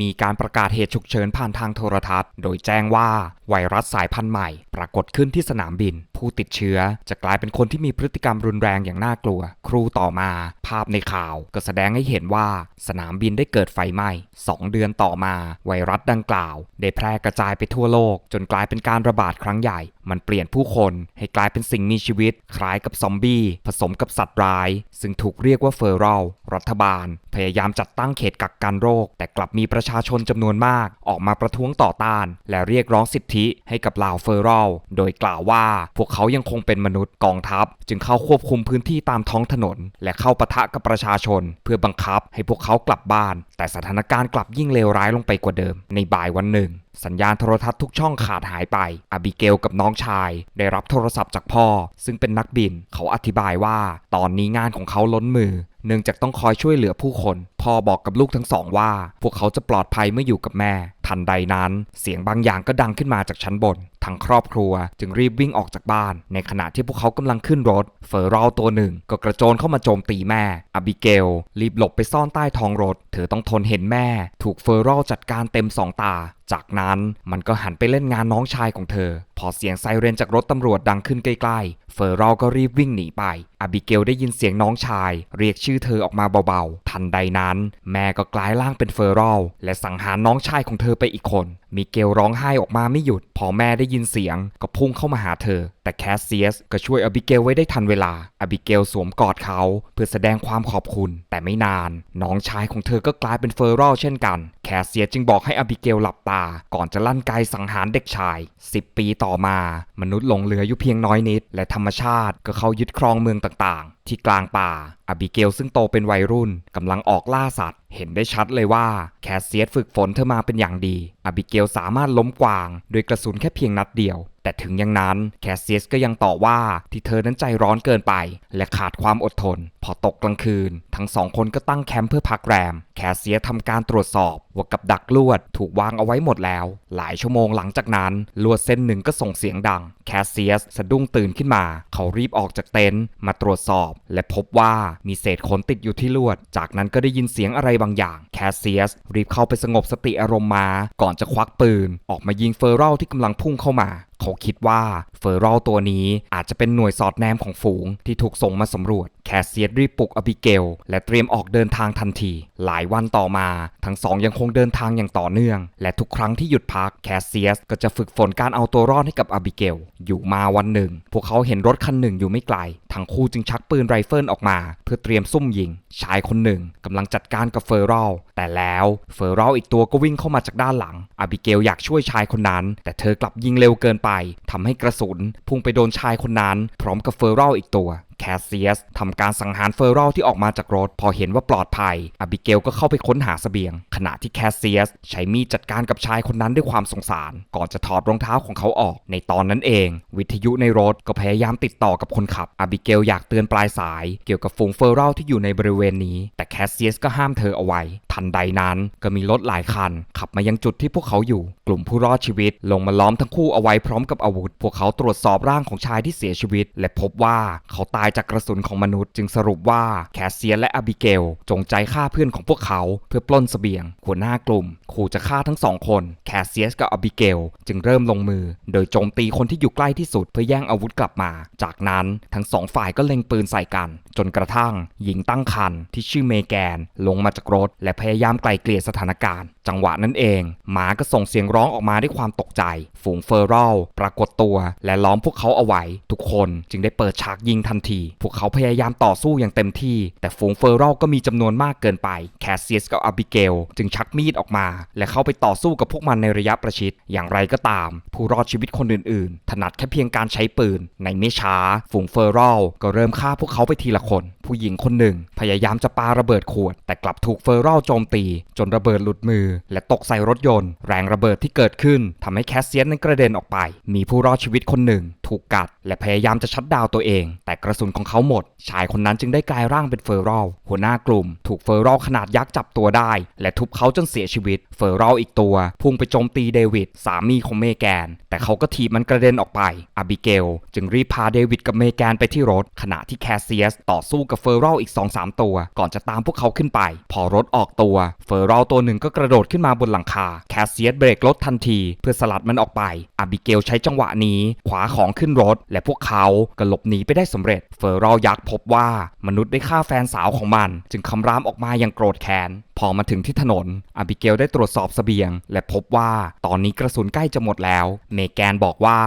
มีการประกาศเหตุฉุกเฉินผ่านทางโทรทัศน์ โดยแจ้งว่าไวรัสสายพันธุ์ใหม่ รากฏขึ้นที่สนามบิน ผู้ติดเชื้อจะกลายเป็นคนที่มีพฤติกรรมรุนแรงอย่างน่ากลัว ครูต่อมา ภาพในข่าวก็แสดงให้เห็นว่าสนามบินได้เกิดไฟไหม้สองเดือนต่อมา ไวรัสดังกล่าว ได้แพร่กระจายไปทั่วโลก จนกลายเป็นการระบาดครั้งใหญ่ มันเปลี่ยนผู้คนให้กลายเป็นสิ่งมีชีวิต คล้ายกับซอมบี้ ผสมกับสัตว์ร้าย ซึ่งถูกเรียกว่าเฟอร์รัลรัฐบาล พยายามจัดตั้งเขตกักกันโรค แต่กลับมีประชาชนจำนวนมาก ออกมาประท้วงต่อต้าน และเรียกร้องสิทธิให้กับเหล่าเฟอร์รัลโดยกล่าวว่าพวกเขายังคงเป็นมนุษย์กองทัพ จึงเข้าควบคุมพื้นที่ตามท้องถนน และเข้าปะทะกับประชาชน เพื่อบังคับให้พวกเขากลับบ้าน แต่สถานการณ์กลับยิ่งเลวร้ายลงไปกว่าเดิม ในบ่ายวันหนึ่งสัญญาณโทรทัศน์ทุกช่องขาดหายไป อาบิเกลกับน้องชาย ได้รับโทรศัพท์จากพ่อ ซึ่งเป็นนักบิน เขาอธิบายว่า ตอนนี้งานของเขาล้นมือ เนื่องจากต้องคอยช่วยเหลือผู้คนพ่อบอกกับลูกทั้งสองว่า พวกเขาจะปลอดภัยเมื่ออยู่กับแม่ ทันใดนั้น เสียงบางอย่างก็ดังขึ้นมาจากชั้นบนทั้งครอบครัวจึงรีบวิ่งออกจากบ้าน ในขณะที่พวกเขากำลังขึ้นรถ เฟอร์รัลตัวหนึ่ง ก็กระโจนเข้ามาโจมตีแม่อบิเกล รีบหลบไปซ่อนใต้ท้องรถ เธอต้องทนเห็นแม่ ถูกเฟอร์รัลจัดการเต็มสองตา จากนั้นมันก็หันไปเล่นงานน้องชายของเธอ พอเสียงไซเรนจากรถตำรวจดังขึ้นใกล้ๆ เฟอร์รัลก็รีบวิ่งหนีไปอบิเกลได้ยินเสียงน้องชาย เรียกชื่อเธอออกมาเบาๆ ทันใดนั้นแม่ก็กลายร่างเป็นเฟอร์รัลและสังหารน้องชายของเธอไปอีกคน มิเกลร้องไห้ออกมาไม่หยุด พอแม่ได้ยินเสียง ก็พุ่งเข้ามาหาเธอ แต่แคสเซียสก็ช่วยอบิเกลไว้ได้ทันเวลา อบิเกลสวมกอดเขา เพื่อแสดงความขอบคุณ แต่ไม่นาน น้องชายของเธอก็กลายเป็นเฟอร์รัลเช่นกัน แคสเซียสจึงบอกให้อบิเกลหลับตา ก่อนจะลั่นไกสังหารเด็กชาย 10 ปีต่อมา มนุษย์หลงเหลืออยู่เพียงน้อยนิด และธรรมชาติก็เข้ายึดครองเมืองต่างๆ ที่กลางป่า อบิเกลซึ่งโตเป็นวัยรุ่นกำลังออกล่าสัตว์ เห็นได้ชัดเลยว่าแคสเซียสฝึกฝนเธอมาเป็นอย่างดี อบิเกลสามารถล้มกวางโดยกระสุนแค่เพียงนัดเดียว แต่ถึงอย่างนั้นแคสเซียสก็ยังต่อว่าที่เธอนั้นใจร้อนเกินไป และขาดความอดทน พอตกกลางคืน ทั้งสองคนก็ตั้งแคมป์เพื่อพักแรม แคสเซียสทำการตรวจสอบว่ากับดักลวดถูกวางเอาไว้หมดแล้ว หลายชั่วโมงหลังจากนั้น ลวดเส้นหนึ่งก็ส่งเสียงดัง แคสเซียสสะดุ้งตื่นขึ้นมา เขารีบออกจากเต็นท์มาตรวจสอบ และพบว่ามีเศษขนติดอยู่ที่ลวด จากนั้นก็ได้ยินเสียงอะไรบางอย่าง แคสเซียสรีบเข้าไปสงบสติอารมณ์มา ก่อนจะควักปืน ออกมายิงเฟอร์เรลที่กำลังพุ่งเข้ามา เขาคิดว่าเฟอร์รัลตัวนี้อาจจะเป็นหน่วยสอดแนมของฝูงที่ถูกส่งมาสำรวจ แคสเซียสรีบปลุกอบิเกล และเตรียมออกเดินทางทันที หลายวันต่อมา ทั้งสองยังคงเดินทางอย่างต่อเนื่อง และทุกครั้งที่หยุดพักแคสเซียสก็จะฝึกฝนการเอาตัวรอดให้กับอบิเกล อยู่มาวันหนึ่ง พวกเขาเห็นรถคันหนึ่งอยู่ไม่ไกล ทั้งคู่จึงชักปืนไรเฟิลออกมา เพื่อเตรียมซุ่มยิง ชายคนหนึ่งกำลังจัดการกับเฟอร์รัลแต่แล้วเฟอร์รัลอีกตัวก็วิ่งเข้ามาจากด้านหลังอบิเกลอยากช่วยชายคนนั้น แต่เธอกลับยิงเร็วเกินไปทำให้กระสุนพุ่งไปโดนชายคนนั้น พร้อมกับเฟอร์รัลอีกตัว แคสเซียสทำการสังหารเฟอร์รัลที่ออกมาจากรถ พอเห็นว่าปลอดภัยอบิเกลก็เข้าไปค้นหาเสบียง ขณะที่แคสเซียสใช้มีดจัดการกับชายคนนั้นด้วยความสงสาร ก่อนจะถอดรองเท้าของเขาออก ในตอนนั้นเอง วิทยุในรถก็พยายามติดต่อกับคนขับอบิเกลอยากเตือนปลายสาย เกี่ยวกับฝูงเฟอร์รัลที่อยู่ในบริเวณนี้ แต่แคสเซียสก็ห้ามเธอเอาไว้ ทันใดนั้นก็มีรถหลายคัน ขับมายังจุดที่พวกเขาอยู่ กลุ่มผู้รอดชีวิต ลงมาล้อมทั้งคู่เอาไว้พร้อมกับอาวุธ พวกเขาตรวจสอบร่างของชายที่เสียชีวิต และพบว่าเขาตายจากกระสุนของมนุษย์จึงสรุปว่าแคสเซียสและอบิเกล จงใจฆ่าเพื่อนของพวกเขาเพื่อปล้นเสบียงหัวหน้ากลุ่มขู่จะฆ่าทั้งสองคน แคสเซียสกับอบิเกล จึงเริ่มลงมือ โดยโจมตีคนที่อยู่ใกล้ที่สุดเพื่อแย่งอาวุธกลับมา จากนั้นทั้งสองฝ่ายก็เล็งปืนใส่กัน จนกระทั่งหญิงตั้งครรภ์ที่ชื่อเมแกนลงมาจากรถ และพยายามไกล่เกลี่ยสถานการณ์จังหวะนั้นเอง หมาก็ส่งเสียงร้องออกมาด้วยความตกใจ ฝูงเฟอร์รัลปรากฏตัว และล้อมพวกเขาเอาไว้ ทุกคนจึงได้เปิดฉากยิงทันที พวกเขาพยายามต่อสู้อย่างเต็มที่ แต่ฝูงเฟอร์รัลก็มีจำนวนมากเกินไป แคสเซียสกับอบิเกลจึงชักมีดออกมา และเข้าไปต่อสู้กับพวกมันในระยะประชิด อย่างไรก็ตาม ผู้รอดชีวิตคนอื่นๆ ถนัดแค่เพียงการใช้ปืน ในไม่ช้า ฝูงเฟอร์รัลก็เริ่มฆ่าพวกเขาไปทีละคน ผู้หญิงคนหนึ่ง พยายามจะปาระเบิดขวด แต่กลับถูกเฟอร์รัลโจมตี จนระเบิดหลุดมือ และตกใส่รถยนต์ แรงระเบิดที่เกิดขึ้นทำให้แคสเซียสนั้นกระเด็นออกไป มีผู้รอดชีวิตคนหนึ่ง ถูกกัด และพยายามจะชัดดาวตัวเอง แต่กระสุนของเขาหมด ชายคนนั้นจึงได้กลายร่างเป็นเฟอร์รอลหัวหน้ากลุ่ม ถูกเฟอร์รอลขนาดยักษ์จับตัวได้ และทุบเขาจนเสียชีวิต เฟอร์รอลอีกตัว พุ่งไปโจมตีเดวิดสามีของเมแกน แต่เขาก็ถีบมันกระเด็นออกไปอาบิเกล จึงรีบพาเดวิดกับเมแกนไปที่รถ ขณะที่แคสเซียสต่อสู้กับเฟอร์รอลอีก 2-3 ตัว ก่อนจะตามพวกเขาขึ้นไป พอรถออกตัว เฟอร์รัลตัวหนึ่งก็กระโดดขึ้นมาบนหลังคา แคสเซียสเบรกรถทันที เพื่อสลัดมันออกไป อาบิเกลใช้จังหวะนี้ขวาของขึ้นรถ และพวกเขาก็หลบหนีไปได้สำเร็จ เฟอร์รัลยักษ์พบว่ามนุษย์ได้ฆ่าแฟนสาวของมัน จึงคำรามออกมาอย่างโกรธแค้น พอมาถึงที่ถนนอาบิเกลได้ตรวจสอบเสบียง และพบว่าตอนนี้กระสุนใกล้จะหมดแล้ว เมแกนบอกว่า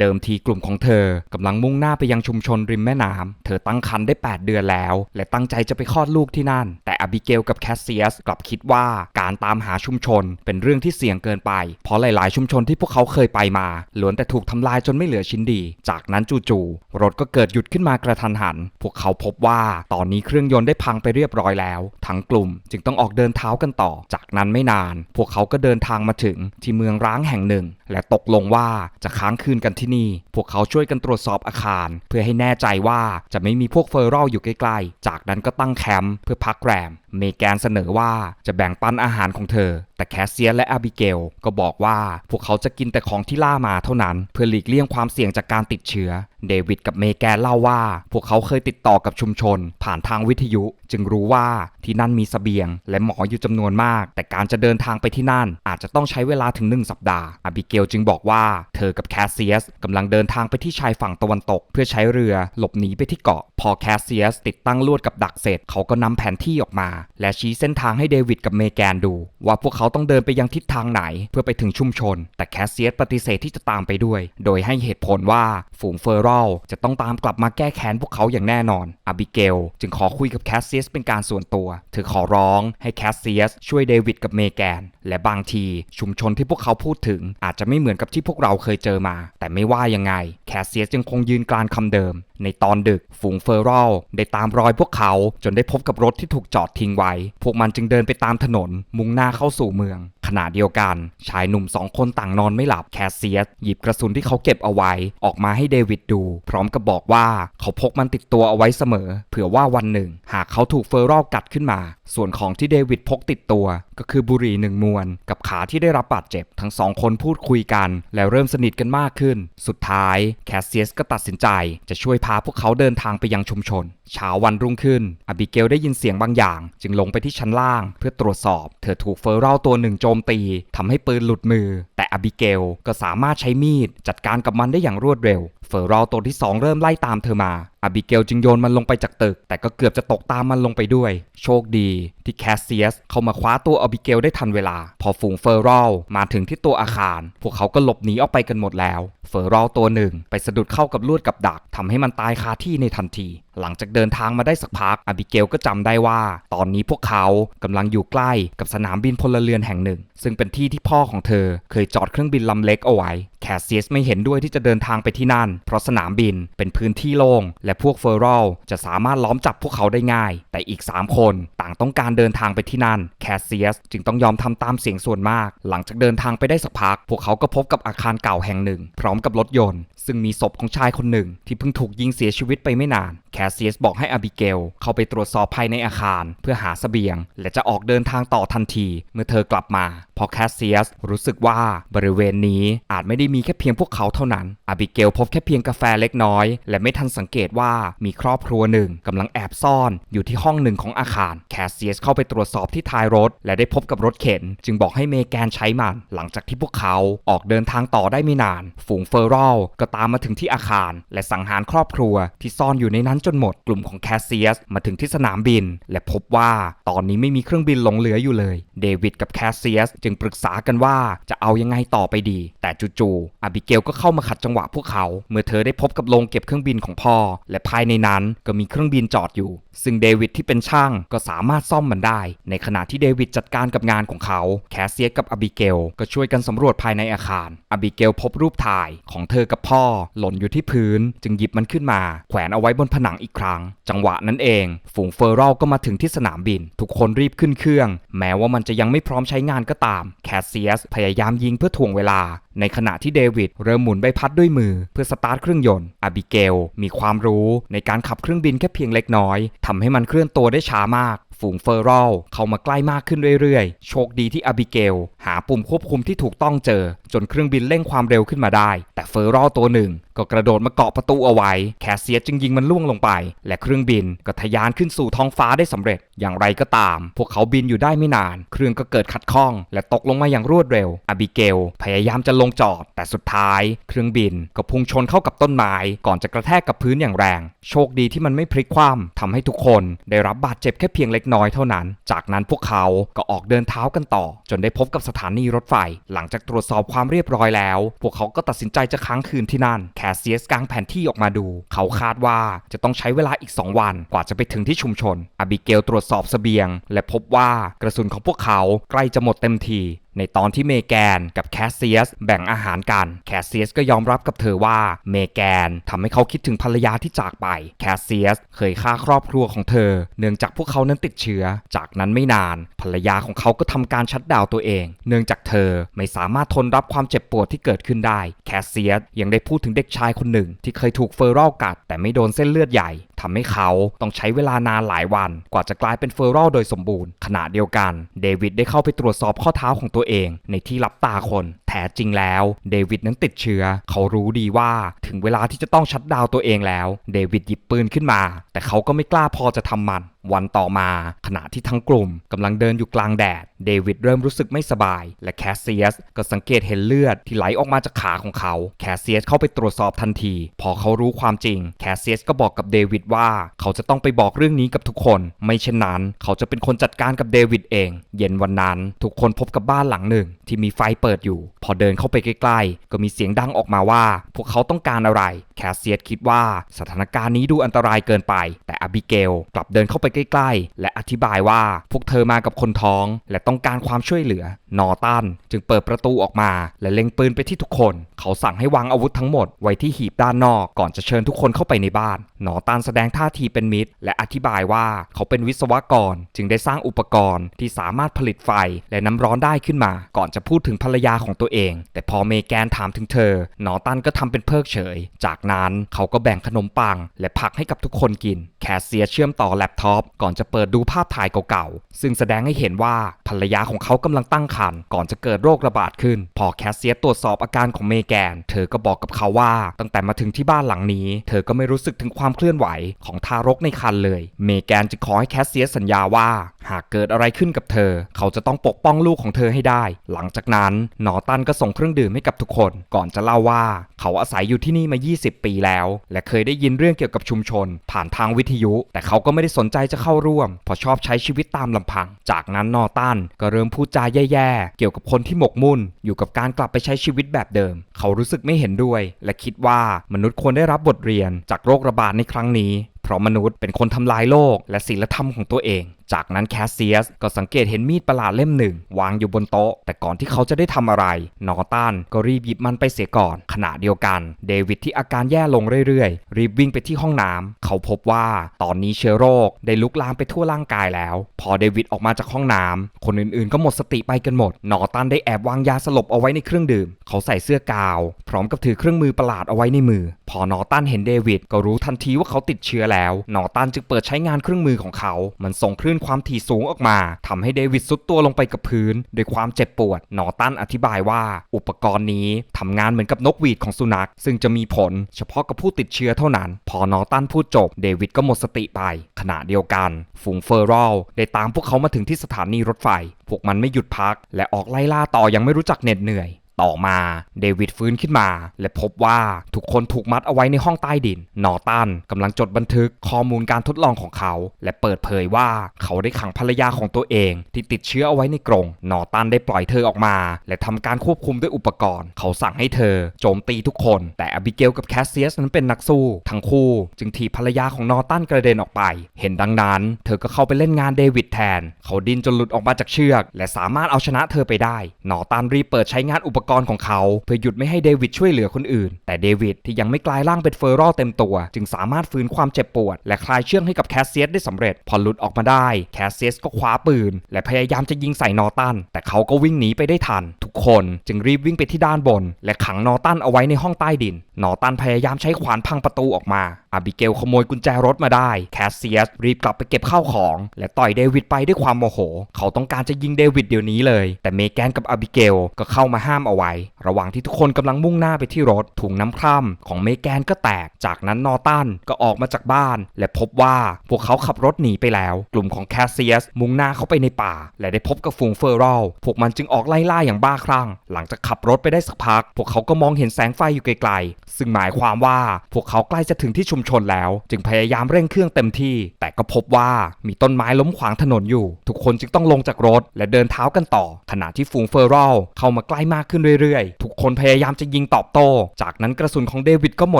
เดิมทีกลุ่มของเธอกำลังมุ่งหน้าไปยังชุมชนริมแม่น้ำ เธอตั้งครรภ์ได้ 8 เดือนแล้ว และตั้งใจจะไปคลอดลูกที่นั่น แต่อบิเกลกับแคสเซียสกลับคิดว่าการตามหาชุมชนเป็นเรื่องที่เสี่ยงเกินไป เพราะหลาย ๆ ชุมชนที่พวกเขาเคยไปมาล้วนแต่ถูกทำลายจนไม่เหลือชิ้นดี จากนั้นจู่ๆรถก็เกิดหยุดขึ้นมากระทันหัน พวกเขาพบว่าตอนนี้เครื่องยนต์ได้พังไปเรียบร้อยแล้ว ทั้งกลุ่มจึงต้องออกเดินเท้ากันต่อ จากนั้นไม่นาน พวกเขาก็เดินทางมาถึงที่เมืองร้างแห่งหนึ่ง และตกลงว่าจะค้างคืนกันที่นี่ พวกเขาช่วยกันตรวจสอบอาคาร เพื่อให้แน่ใจว่าจะไม่มีพวกเฟอร์รอลอยู่ใกล้ๆ จากนั้นก็ตั้งแคมป์เพื่อพักแรม เมแกนเสนอว่าจะแบ่งปันอาหารของเธอ แต่แคสเซียสและอาบิเกลก็บอกว่าพวกเขาจะกินแต่ของที่ล่ามาเท่านั้น เพื่อหลีกเลี่ยงความเสี่ยงจากการติดเชื้อ เดวิดกับเมแกนเล่าว่า พวกเขาเคยติดต่อกับชุมชน ผ่านทางวิทยุ จึงรู้ว่าที่นั่นมีเสบียง และหมออยู่จำนวนมาก แต่การจะเดินทางไปที่นั่น อาจจะต้องใช้เวลาถึง 1 สัปดาห์อาบิเกลจึงบอกว่าเธอกับแคสเซียสกำลังเดินทางไปที่ชายฝั่งตะวันตก เพื่อใช้เรือหลบหนีไปที่เกาะ พอแคสเซียสติดตั้งลวดกับดักเสร็จเขาก็นำแผนที่ออกมาและชี้เส้นทางให้เดวิดกับเมแกนดู ว่าพวกเขาต้องเดินไปยังทิศทางไหนเพื่อไปถึงชุมชน แต่แคสเซียสปฏิเสธที่จะตามไปด้วย โดยให้เหตุผลว่าฝูงเฟอร์รอลจะต้องตามกลับมาแก้แค้นพวกเขาอย่างแน่นอนอาบิเกลจึงขอคุยกับแคสเซียสเป็นการส่วนตัวเธอขอร้องให้แคสเซียสช่วยเดวิดกับเมแกน และบางทีชุมชนที่พวกเขาพูดถึงอาจจะไม่เหมือนกับที่พวกเราเคยเจอมา แต่ไม่ว่ายังไง คสเซียสยังคงยืนกรานคำเดิม ในตอนดึกฝูงเฟอร์รอลได้ตามรอยพวกเขาจนได้พบกับรถที่ถูกจอดทิ้งไว้ พวกมันจึงเดินไปตามถนน มุ่งหน้าเข้าสู่เมือง ขณะเดียวกัน ชายหนุ่มสองคนต่างนอนไม่หลับแคสเซียสหยิบกระสุนที่เขาเก็บเอาไว้ ออกมาให้เดวิดดู พร้อมกับบอกว่าเขาพกมันติดตัวเอาไว้เสมอ เผื่อว่าวันหนึ่ง หากเขาถูกเฟอร์รอลกัดขึ้นมา ส่วนของที่เดวิดพกติดตัว ก็คือบุหรี่หนึ่งมวน กับขาที่ได้รับบาดเจ็บ ทั้งสองคนพูดคุยกัน แล้วเริ่มสนิทกันมากขึ้น สุดท้ายแคสเซียสก็ตัดสินใจจะช่วยพาพวกเขาเดินทางไปยังชุมชนเช้าวันรุ่งขึ้นอบิเกลได้ยินเสียงบางอย่าง จึงลงไปที่ชั้นล่าง เพื่อตรวจสอบ เธอถูกเฟอร์รอลตัวหนึ่งโจมตีทำให้ปืนหลุดมือ แต่อบิเกลก็สามารถใช้มีด จัดการกับมันได้อย่างรวดเร็ว เฟอร์รอลตัวที่สองเริ่มไล่ตามเธอมาอบิเกลจึงโยนมันลงไปจากตึก แต่ก็เกือบจะตกตามมันลงไปด้วย โชคดีที่แคสเซียสเข้ามาคว้าตัวอบิเกลได้ทันเวลา พอฝูงเฟอร์รอลมาถึงที่ตัวอาคาร พวกเขาก็หลบหนีออกไปกันหมดแล้ว เฟอร์รอลตัวหนึ่งไปสะดุดเข้ากับลวดกับดักทำให้มันตายคาที่ในทันที หลังจากเดินทางมาได้สักพักอบิเกลก็จำได้ว่า ตอนนี้พวกเขากำลังอยู่ใกล้กับสนามบินพลเรือนแห่งหนึ่ง ซึ่งเป็นที่ที่พ่อของเธอ เคยจอดเครื่องบินลำเล็กเอาไว้ แคสเซียสไม่เห็นด้วยที่จะเดินทางไปที่นั่น เพราะสนามบินเป็นพื้นที่โล่งและพวกเฟอร์รอลจะสามารถล้อมจับพวกเขาได้ง่าย แต่อีก 3 คนต่างต้องการเดินทางไปที่นั่น แคสเซียสจึงต้องยอมทำตามเสียงส่วนมาก หลังจากเดินทางไปได้สักพัก พวกเขาก็พบกับอาคารเก่าแห่งหนึ่ง พร้อมกับรถยนต์ ซึ่งมีศพของชายคนหนึ่ง ที่เพิ่งถูกยิงเสียชีวิตไปไม่นาน แคสเซียสบอกให้อาบิเกลเข้าไปตรวจสอบภายในอาคาร เพื่อหาเสบียง และจะออกเดินทางต่อทันที เมื่อเธอกลับมาพอแคสเซียสรู้สึกว่าบริเวณนี้อาจไม่ได้มีแค่เพียงพวกเขาเท่านั้น อาบิเกลพบแค่เพียงกาแฟเล็กน้อย และไม่ทันสังเกตว่ามีครอบครัวหนึ่งกำลังแอบซ่อนอยู่ที่ห้องหนึ่งของอาคาร แคสเซียสเข้าไปตรวจสอบที่ท้ายรถ และได้พบกับรถเข็น จึงบอกให้เมแกนใช้มัน หลังจากที่พวกเขาออกเดินทางต่อได้ไม่นาน ฝูงเฟอร์รอลก็ตามมาถึงที่อาคาร และสังหารครอบครัว ที่ซ่อนอยู่ในนั้นจนหมด กลุ่มของแคสเซียสมาถึงที่สนามบิน และพบว่าตอนนี้ไม่มีเครื่องบินหลงเหลืออยู่เลย เดวิดกับแคสเซียสจึงปรึกษากันว่าจะเอายังไงต่อไปดี แต่จู่ๆอบิเกลก็เข้ามาขัดจังหวะพวกเขา เมื่อเธอได้พบกับโรงเก็บเครื่องบินของพ่อ และภายในนั้นก็มีเครื่องบินจอดอยู่ ซึ่งเดวิดที่เป็นช่างก็สามารถซ่อมมันได้ ในขณะที่เดวิดจัดการกับงานของเขา แคสเซียสกับอบิเกลก็ช่วยกันสำรวจภายในอาคาร อบิเกลพบรูปถ่ายของเธอกับพ่อหล่นอยู่ที่พื้น จึงหยิบมันขึ้นมา แขวนเอาไว้บนผนังอีกครั้ง จังหวะนั้นเอง ฝูงเฟอร์รอลก็มาถึงที่สนามบิน ทุกคนรีบขึ้นเครื่อง แม้ว่ามันจะยังไม่พร้อมใช้งานก็ตาม แคสเซียสพยายามยิงเพื่อถ่วงเวลา ในขณะที่เดวิดเริ่มหมุนใบพัดด้วยมือ เพื่อสตาร์ทเครื่องยนต์อาบิเกลมีความรู้ในการขับเครื่องบินแค่เพียงเล็กน้อยทำให้มันเคลื่อนตัวได้ช้ามาก ฝูงเฟอร์รัลเข้ามาใกล้มากขึ้นเรื่อยๆ โชคดีที่อบิเกล หาปุ่มควบคุมที่ถูกต้องเจอ จนเครื่องบินเร่งความเร็วขึ้นมาได้ แต่เฟอร์รัลตัวหนึ่ง ก็กระโดดมาเกาะประตูเอาไว้ แคสเซียสจึงยิงมันล่วงลงไป และเครื่องบินก็ทะยานขึ้นสู่ท้องฟ้าได้สำเร็จ อย่างไรก็ตาม พวกเขาบินอยู่ได้ไม่นาน เครื่องก็เกิดขัดข้อง และตกลงมาอย่างรวดเร็ว อบิเกล พยายามจะลงจอด แต่สุดท้าย เครื่องบินก็พุ่งชนเข้ากับต้นไม้ก่อนจะกระแทกกับพื้นอย่างแรง โชคดีที่มันไม่พลิกคว่ำทำให้ทุกคนได้รับบาดเจ็บแค่เพียงเล็กน้อยเท่านั้น จากนั้นพวกเขาก็ออกเดินเท้ากันต่อ จนได้พบกับสถานีรถไฟ หลังจากตรวจสอบความเรียบร้อยแล้ว พวกเขาก็ตัดสินใจจะค้างคืนที่นั่น แคสเซียสกางแผนที่ออกมาดู เขาคาดว่าจะต้องใช้เวลาอีก 2 วัน กว่าจะไปถึงที่ชุมชน อบิเกลตรวจสอบเสบียง และพบว่ากระสุนของพวกเขาใกล้จะหมดเต็มทีในตอนที่เมแกนกับแคสเซียสแบ่งอาหารกัน แคสเซียสก็ยอมรับกับเธอว่าเมแกนทำให้เขาคิดถึงภรรยาที่จากไป แคสเซียสเคยฆ่าครอบครัวของเธอ เนื่องจากพวกเขานั้นติดเชื้อ จากนั้นไม่นาน ภรรยาของเขาก็ทำการชัดดาวตัวเอง เนื่องจากเธอไม่สามารถทนรับความเจ็บปวดที่เกิดขึ้นได้ แคสเซียสยังได้พูดถึงเด็กชายคนหนึ่ง ที่เคยถูกเฟอร์รัลกัด แต่ไม่โดนเส้นเลือดใหญ่ ทำให้เขาต้องใช้เวลานานหลายวัน กว่าจะกลายเป็นเฟอร์รัลโดยสมบูรณ์ ขณะเดียวกัน เดวิดได้เข้าไปตรวจสอบข้อเท้าของตัวเอง ในที่รับตาคนแท้จริงแล้วเดวิดนั้นติดเชื้อ เขารู้ดีว่าถึงเวลาที่จะต้องชัดดาวตัวเองแล้ว เดวิดหยิบปืนขึ้นมา แต่เขาก็ไม่กล้าพอจะทำมันวันต่อมา ขณะที่ทั้งกลุ่มกำลังเดินอยู่กลางแดด เดวิดเริ่มรู้สึกไม่สบาย และแคสเซียสก็สังเกตเห็นเลือดที่ไหลออกมาจากขาของเขา แคสเซียสเข้าไปตรวจสอบทันที พอเขารู้ความจริง แคสเซียสก็บอกกับเดวิดว่า เขาจะต้องไปบอกเรื่องนี้กับทุกคน ไม่เช่นนั้น เขาจะเป็นคนจัดการกับเดวิดเอง เย็นวันนั้นทุกคนพบกับบ้านหลังหนึ่ง ที่มีไฟเปิดอยู่ พอเดินเข้าไปใกล้ๆ ก็มีเสียงดังออกมาว่า พวกเขาต้องการอะไร แคสเซียสคิดว่าสถานการณ์นี้ดูอันตรายเกินไป แต่อบิเกลกลับเดินเข้าไปใกล้ๆ และอธิบายว่าพวกเธอมากับคนท้อง และต้องการความช่วยเหลือ นอตันจึงเปิดประตูออกมา และเล็งปืนไปที่ทุกคน เขาสั่งให้วางอาวุธทั้งหมดไว้ที่หีบด้านนอกก่อนจะเชิญทุกคนเข้าไปในบ้าน นอตันแสดงท่าทีเป็นมิตร และอธิบายว่าเขาเป็นวิศวกร จึงได้สร้างอุปกรณ์ที่สามารถผลิตไฟและน้ำร้อนได้ขึ้นมา ก่อนจะพูดถึงภรรยาของตัวเอง แต่พอเมแกนถามถึงเธอ นอตันก็ทำเป็นเพิกเฉย จากนั้นเขาก็แบ่งขนมปัง และผักให้กับทุกคนกิน แคสเซียเชื่อมต่อแล็ปท็อปก่อนจะเปิดดูภาพถ่ายเก่าๆซึ่งแสดงให้เห็นว่าภรรยาของเขากำลังตั้งครรภ์ก่อนจะเกิดโรคระบาดขึ้น พอแคสเซียตรวจสอบอาการของเมแกน เธอก็บอกกับเขาว่าตั้งแต่มาถึงที่บ้านหลังนี้ เธอก็ไม่รู้สึกถึงความเคลื่อนไหวของทารกในครรภ์เลย เมแกนจะขอให้แคสเซียสัญญาว่าหากเกิดอะไรขึ้นกับเธอ เขาจะต้องปกป้องลูกของเธอให้ได้ หลังจากนั้นนอตันก็ส่งเครื่องดื่มให้กับทุกคน ก่อนจะเล่าว่า เขาอาศัยอยู่ที่นี่มา 20 ปีแล้ว และเคยได้ยินเรื่องเกี่ยวกับชุมชน ผ่านทางวิทยุ แต่เขาก็ไม่ได้สนใจจะเข้าร่วมเพราะชอบใช้ชีวิตตามลำพัง จากนั้นนอตันก็เริ่มพูดจาแย่ๆ เกี่ยวกับคนที่หมกมุ่น อยู่กับการกลับไปใช้ชีวิตแบบเดิม เขารู้สึกไม่เห็นด้วย และคิดว่ามนุษย์ควรได้รับบทเรียนจากโรคระบาดในครั้งนี้ เพราะมนุษย์เป็นคนทำลายโลกและศีลธรรมของตัวเอง จากนั้นแคสเซียสก็สังเกตเห็นมีดประหลาดเล่มหนึ่ง วางอยู่บนโต๊ะ แต่ก่อนที่เขาจะได้ทำอะไร นอตันก็รีบหยิบมันไปเสียก่อน ขณะเดียวกัน เดวิดที่อาการแย่ลงเรื่อยๆ รีบวิ่งไปที่ห้องน้ำเขาพบว่าตอนนี้เชื้อโรคได้ลุกลามไปทั่วร่างกายแล้ว พอเดวิดออกมาจากห้องน้ำคนอื่นๆ ก็หมดสติไปกันหมด นอตันได้แอบวางยาสลบเอาไว้ในเครื่องดื่ม เขาใส่เสื้อกาว พร้อมกับถือเครื่องมือประหลาดเอาไว้ในมือ พอนอตันเห็นเดวิดก็รู้ทันทีว่าเขาติดเชื้อแล้ว นอตันจึงเปิดใช้งานเครื่องมือของเขา มันส่งคลื่นความถี่สูงออกมาทำให้เดวิดซุดตัวลงไปกับพื้น ด้วยความเจ็บปวด นอตันอธิบายว่า อุปกรณ์นี้ทำงานเหมือนกับนกหวีดของสุนัข ซึ่งจะมีผลเฉพาะกับผู้ติดเชื้อเท่านั้น พอนอตันพูดจบ เดวิดก็หมดสติไป ขณะเดียวกัน ฝูงเฟอร์รัลได้ตามพวกเขามาถึงที่สถานีรถไฟ พวกมันไม่หยุดพัก และออกไล่ล่าต่อยังไม่รู้จักเหน็ดเหนื่อย ต่อมาเดวิดฟื้นขึ้นมา และพบว่าทุกคนถูกมัดเอาไว้ในห้องใต้ดิน นอตันกำลังจดบันทึกข้อมูลการทดลองของเขา และเปิดเผยว่าเขาได้ขังภรรยาของตัวเอง ที่ติดเชื้อเอาไว้ในกรง นอตันได้ปล่อยเธอออกมา และทำการควบคุมด้วยอุปกรณ์ เขาสั่งให้เธอโจมตีทุกคน แต่อบิเกลกับแคสเซียสนั้นเป็นนักสู้ ทั้งคู่จึงถีบภรรยาของนอตันกระเด็นออกไป เห็นดังนั้น เธอก็เข้าไปเล่นงานเดวิดแทน เขาดิ้นจนหลุดออกมาจากเชือก และสามารถเอาชนะเธอไปได้ นอตันรีบเปิดใช้งานอุปกรณ์ของเขา เพื่อหยุดไม่ให้เดวิดช่วยเหลือคนอื่น แต่เดวิดที่ยังไม่กลายร่างเป็นเฟอร์รอเต็มตัว จึงสามารถฟื้นความเจ็บปวด และคลายเชือกให้กับแคสเซียสได้สำเร็จ พอหลุดออกมาได้ แคสเซียสก็คว้าปืน และพยายามจะยิงใส่นอตัน แต่เขาก็วิ่งหนีไปได้ทัน ทุกคนจึงรีบวิ่งไปที่ด้านบน และขังนอตันเอาไว้ในห้องใต้ดิน นอตันพยายามใช้ขวานพังประตูออกมา อาบิเกลขโมยกุญแจรถมาได้ แคสเซียสรีบกลับไปเก็บข้าวของ และต่อยเดวิดไปด้วยความโมโห เขาต้องการจะยิงเดวิดเดี๋ยวนี้เลย แต่เมแกนกับอาบิเกลก็เข้ามาห้ามเอาไว้ ระหว่างที่ทุกคนกำลังมุ่งหน้าไปที่รถถุงน้ำคร่ำของเมแกนก็แตก จากนั้นนอตันก็ออกมาจากบ้าน และพบว่าพวกเขาขับรถหนีไปแล้ว กลุ่มของแคสเซียสมุ่งหน้าเข้าไปในป่า และได้พบกับฝูงเฟอร์รัลพวกมันจึงออกไล่ล่าอย่างบ้าคลั่ง หลังจากขับรถไปได้สักพัก พวกเขาก็มองเห็นแสงไฟอยู่ไกลๆ ซึ่งหมายความว่าพวกเขาใกล้จะถึงที่ชุมชนแล้ว จึงพยายามเร่งเครื่องเต็มที่ แต่ก็พบว่ามีต้นไม้ล้มขวางถนนอยู่ ทุกคนจึงต้องลงจากรถ และเดินเท้ากันต่อ ขณะที่ฝูงเฟอร์รัลเข้ามาใกล้มากขึ้นเรื่อยๆ ทุกคนพยายามจะยิงตอบโต้ จากนั้นกระสุนของเดวิดก็หม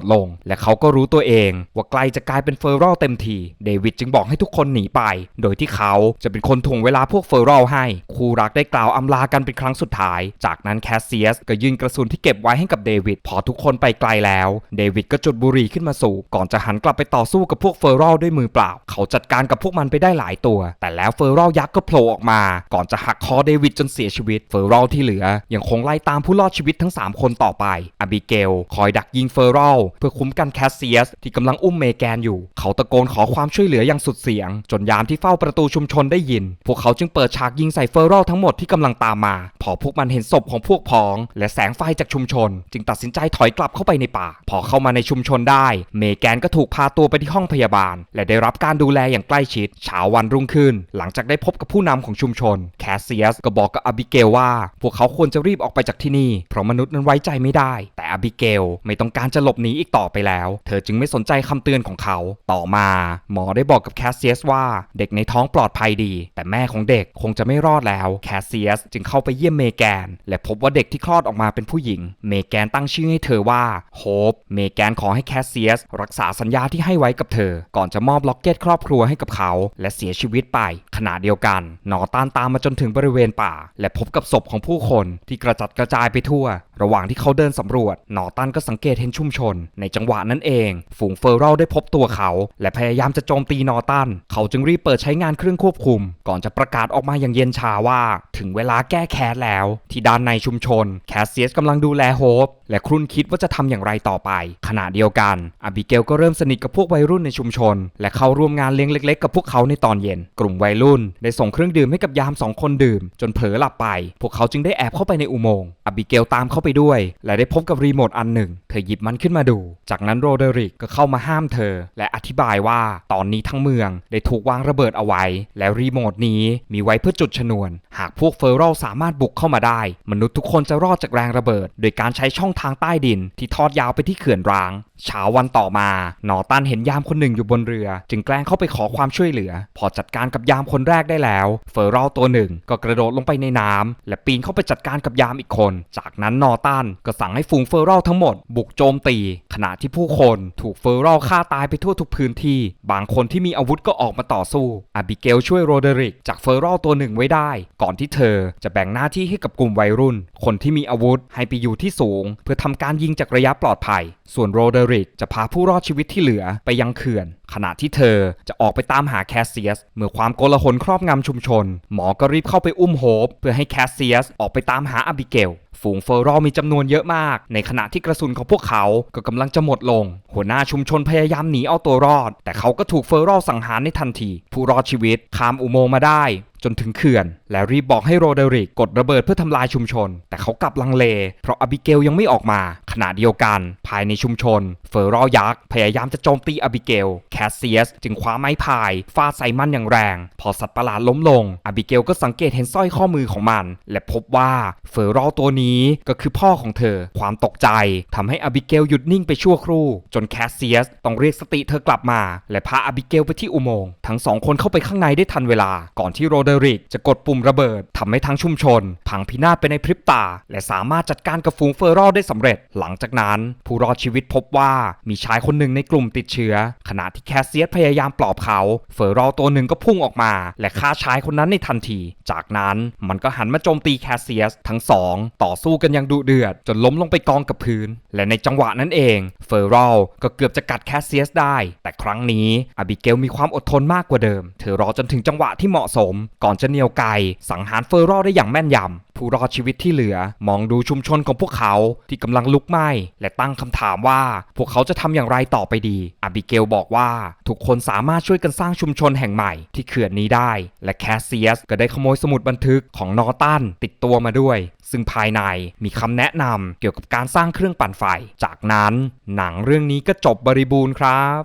ดลง และเขาก็รู้ตัวเองว่าใกล้จะกลายเป็นเฟอร์รัลเต็มที เดวิดจึงบอกให้ทุกคนหนีไป โดยที่เขาจะเป็นคนถ่วงเวลาพวกเฟอร์รัลให้ คู่รักได้กล่าวอำลากันเป็นครั้งสุดท้าย จากนั้นแคสเซียสก็ยื่นกระสุนที่เก็บไว้ให้กับเดวิด พอทุกคนไปไกลแล้ว เดวิดก็จุดบุหรี่ขึ้นมาสูบก่อนจะหันกลับไปต่อสู้กับพวกเฟอร์รัลด้วยมือเปล่า เขาจัดการกับพวกมันไปได้หลายตัว แต่แล้วเฟอร์รัลยักษ์ก็โผล่ออกมา ก่อนจะหักคอเดวิดจนเสียชีวิต เฟอร์รัลที่เหลือยังคงไล่ตามผู้รอดชีวิตทั้ง 3 คนต่อไปอาบิเกล คอยดักยิงเฟอร์รัลเพื่อคุ้มกันแคสเซียส ที่กำลังอุ้มเมแกนอยู่ เขาตะโกนขอความช่วยเหลืออย่างสุดเสียง จนยามที่เฝ้าประตูชุมชนได้ยิน พวกเขาจึงเปิดฉากยิงใส่เฟอร์รัลทั้งหมดที่กำลังตามมา พอพวกมันเห็นศพของพวกพ้อง และแสงไฟจากชุมชน จึงตัดสินใจถอยกลับเข้าไปในป่า พอเข้ามาในชุมชนได้ เมแกนก็ถูกพาตัวไปที่ห้องพยาบาล และได้รับการดูแลอย่างใกล้ชิดเช้าวันรุ่งขึ้น หลังจากได้พบกับผู้นำของชุมชนแคสเซียสก็บอกกับอาบิเกลว่า พวกเขาควรจะรีบออกไปจากที่นี่ เพราะมนุษย์นั้นไว้ใจไม่ได้ แต่อาบิเกลไม่ต้องการจะหลบหนีอีกต่อไปแล้ว เธอจึงไม่สนใจคำเตือนของเขา ต่อมา หมอได้บอกกับแคสเซียสว่าเด็กในท้องปลอดภัยดี แต่แม่ของเด็กคงจะไม่รอดแล้ว แคสเซียสจึงเข้าไปเยี่ยมเมแกน และพบว่าเด็กที่คลอดออกมาเป็นผู้หญิง เมแกนตั้งชื่อให้เธอว่าโฮป เมแกนขอให้แคสเซียสรักษาสัญญาที่ให้ไว้กับเธอ ก่อนจะมอบล็อกเก็ตครอบครัวให้กับเขา และเสียชีวิตไป ขณะเดียวกันนอต้านตามมาจนถึงบริเวณป่า และพบกับศพของผู้คนที่กระจัดกระจายไปทั่ว ระหว่างที่เขาเดินสำรวจนอตันก็สังเกตเห็นชุมชน ในจังหวะนั้นเอง ฝูงเฟอร์รัลได้พบตัวเขา และพยายามจะโจมตีนอตัน เขาจึงรีบเปิดใช้งานเครื่องควบคุม ก่อนจะประกาศออกมาอย่างเย็นชาว่า ถึงเวลาแก้แค้นแล้ว ที่ด้านในชุมชน แคสเซียสกำลังดูแลโฮปและครุ่นคิดว่าจะทำอย่างไรต่อไป ขณะเดียวกันอบิเกลก็เริ่มสนิทกับพวกวัยรุ่นในชุมชน และเข้าร่วมงานเลี้ยงเล็ก ๆ กับพวกเขาในตอนเย็น กลุ่มวัยรุ่น ได้ส่งเครื่องดื่มให้กับยามสองคนดื่ม จนเผลอหลับไป พวกเขาจึงได้แอบเข้าไปในอุโมงค์อบิเกลตามเข้าไปด้วย และได้พบกับรีโมทอันหนึ่ง เธอหยิบมันขึ้นมาดู จากนั้นโรเดริกก็เข้ามาห้ามเธอ และอธิบายว่าตอนนี้ทั้งเมืองได้ถูกวางระเบิดเอาไว้ และรีโมทนี้มีไว้เพื่อจุดชนวน หากพวกเฟอร์รัลสามารถบุกเข้ามาได้ มนุษย์ทุกคนจะรอดจากแรงระเบิด โดยการใช้ช่องทางใต้ดินที่ทอดยาวไปที่เขื่อนร้าง เช้าวันต่อมานอตันเห็นยามคนหนึ่งอยู่บนเรือ จึงแกล้งเข้าไปขอความช่วยเหลือ พอจัดการกับยามคนแรกได้แล้ว เฟอร์รัลตัวหนึ่งก็กระโดดลงไปในน้ำและปีนเข้าไปจัดการกับยามอีกคน จากนั้นนอตันก็สั่งให้ฝูงเฟอร์รัลทั้งหมด บุกโจมตี ขณะที่ผู้คนถูกเฟอร์รัลฆ่าตายไปทั่วทุกพื้นที่ บางคนที่มีอาวุธก็ออกมาต่อสู้อาบิเกลช่วยโรเดริกจากเฟอร์รัลตัวหนึ่งไว้ได้ ก่อนที่เธอจะแบ่งหน้าที่ให้กับกลุ่มวัยรุ่น คนที่มีอาวุธให้ไปอยู่ที่สูง เพื่อทำการยิงจากระยะปลอดภัย ส่วนโรเดริกจะพาผู้รอดชีวิตที่เหลือไปยังเขื่อน ขณะที่เธอจะออกไปตามหาแคสเซียส เมื่อความโกลาหลครอบงำชุมชน หมอก็รีบเข้าไปอุ้มโฮปเพื่อให้แคสเซียสออกไปตามหาอบิเกล ฝูงเฟอร์รอมีจำนวนเยอะมาก ในขณะที่กระสุนของพวกเขาก็กำลังจะหมดลง หัวหน้าชุมชนพยายามหนีเอาตัวรอด แต่เขาก็ถูกเฟอร์รอสังหารในทันที ผู้รอดชีวิตข้ามอุโมงค์มาได้จนถึงเขื่อน และรีบบอกให้โรเดริกกดระเบิดเพื่อทำลายชุมชน แต่เขากลับลังเล เพราะอบิเกลยังไม่ออกมา ขณะเดียวกัน ภายในชุมชน เฟอร์รอยักษ์พยายามจะโจมตีอบิเกล แคสเซียส จึงคว้าไม้พายฟาดใส่มันอย่างแรง พอสัตว์ประหลาดล้มลง อบิเกลก็สังเกตเห็นสร้อยข้อมือของมัน และพบว่าเฟอร์รอตัวนี้ก็คือพ่อของเธอ ความตกใจทำให้อบิเกลหยุดนิ่งไปชั่วครู่ จนแคสเซียสต้องเรียกสติเธอกลับมา และพาอบิเกลไปที่อุโมงค์ทั้งสองคนเข้าไปข้างในได้ทันเวลา ก่อนที่โรเดริกจะกดปุ่มระเบิดทำให้ทั้งชุมชน พังพินาศไปในพริบตา และสามารถจัดการกับฝูงเฟอร์รอลได้สำเร็จ หลังจากนั้น ผู้รอดชีวิตพบว่ามีชายคนหนึ่งในกลุ่มติดเชื้อ ขณะที่แคสเซียสพยายามปลอบเขา เฟอร์รอลตัวหนึ่งก็พุ่งออกมา และฆ่าชายคนนั้นในทันที จากนั้นมันก็หันมาโจมตีแคสเซียสทั้งสองต่อสู้กันอย่างดุเดือด จนล้มลงไปกองกับพื้น และในจังหวะนั้นเองเฟอร์รัลก็เกือบจะกัดแคสเซียสได้ แต่ครั้งนี้อบิเกลมีความอดทนมากกว่าเดิม เธอรอจนถึงจังหวะที่เหมาะสม ก่อนจะเหนียวไกสังหารเฟอร์รัลได้อย่างแม่นยำ ผู้รอดชีวิตที่เหลือ มองดูชุมชนของพวกเขาที่กำลังลุกไหม้และตั้งคำถามว่า พวกเขาจะทำอย่างไรต่อไปดีอบิเกลบอกว่าทุกคนสามารถช่วยกันสร้างชุมชนแห่งใหม่ที่เขื่อนนี้ได้ และแคสเซียสก็ได้ขโมยสมุดบันทึกของนอตันติดตัวมาด้วย ซึ่งภายในมีคำแนะนำเกี่ยวกับการสร้างเครื่องปั่นไฟ จากนั้นหนังเรื่องนี้ก็จบบริบูรณ์ครับ